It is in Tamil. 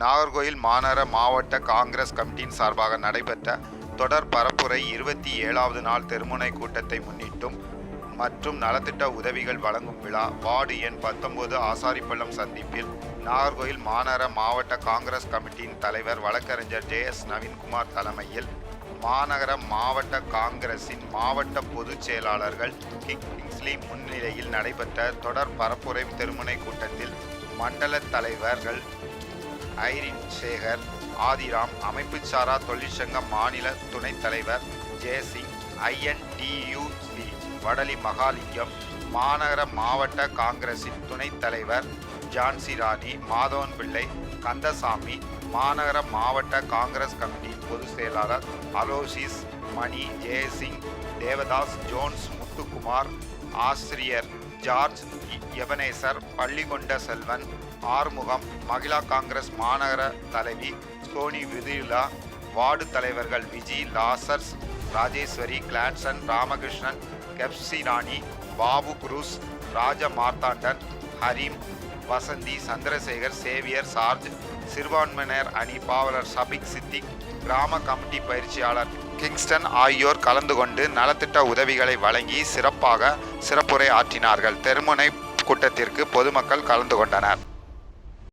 நாகர்கோயில் மாநகர மாவட்ட காங்கிரஸ் கமிட்டியின் சார்பாக நடைபெற்ற தொடர் பரப்புரை இருபத்தி ஏழாவது நாள் தெருமுனை கூட்டத்தை முன்னிட்டும் மற்றும் நலத்திட்ட உதவிகள் வழங்கும் விழா வார்டு எண் பத்தொன்பது ஆசாரிப்பள்ளம் சந்திப்பில் நாகர்கோயில் மாநகர மாவட்ட காங்கிரஸ் கமிட்டியின் தலைவர் வழக்கறிஞர் ஜே எஸ் நவீன்குமார் தலைமையில் மாநகர மாவட்ட காங்கிரசின் மாவட்ட பொதுச் செயலாளர்கள் கிங் கிங்ஸ்லி முன்னிலையில் நடைபெற்ற தொடர் பரப்புரை தெருமுனை கூட்டத்தில் மண்டல தலைவர்கள் ஐரின் சேகர் ஆதிராம் அமைப்புச்சாரா தொழிற்சங்க மாநில துணைத் தலைவர் ஜெயசிங் ஐஎன்டியூசி வடலி மகாலிங்கம் மாநகர மாவட்ட காங்கிரசின் துணைத் தலைவர் ஜான்சி ராணி மாதவன் பிள்ளை கந்தசாமி மாநகர மாவட்ட காங்கிரஸ் கமிட்டியின் பொதுச் செயலாளர் அலோசிஸ் மணி ஜெயசிங் தேவதாஸ் ஜோன்ஸ் முத்துக்குமார் ஆசிரியர் ஜார்ஜ் எவனேசர் பள்ளிகொண்ட செல்வன் ஆறுமுகம் மகிழா காங்கிரஸ் மாநகர தலைவி சோனி விதிலா வார்டு தலைவர்கள் Viji losers Rajeswari Gladson Ramakrishnan கெப்சி Rani Babu cruise Raja Marthandan ஹரீம் Vasanthi Chandrasekar Xavier charge சிறுபான்மையினர் அணி பாவலர் சபிக் சித்திக் கிராம கமிட்டி பயிற்சியாளர் கிங்ஸ்டன் ஆகியோர் கலந்து கொண்டு நலத்திட்ட உதவிகளை வழங்கி சிறப்பாக சிறப்புரை ஆற்றினார்கள். தெருமுனை கூட்டத்திற்கு பொதுமக்கள் கலந்து கொண்டனர்.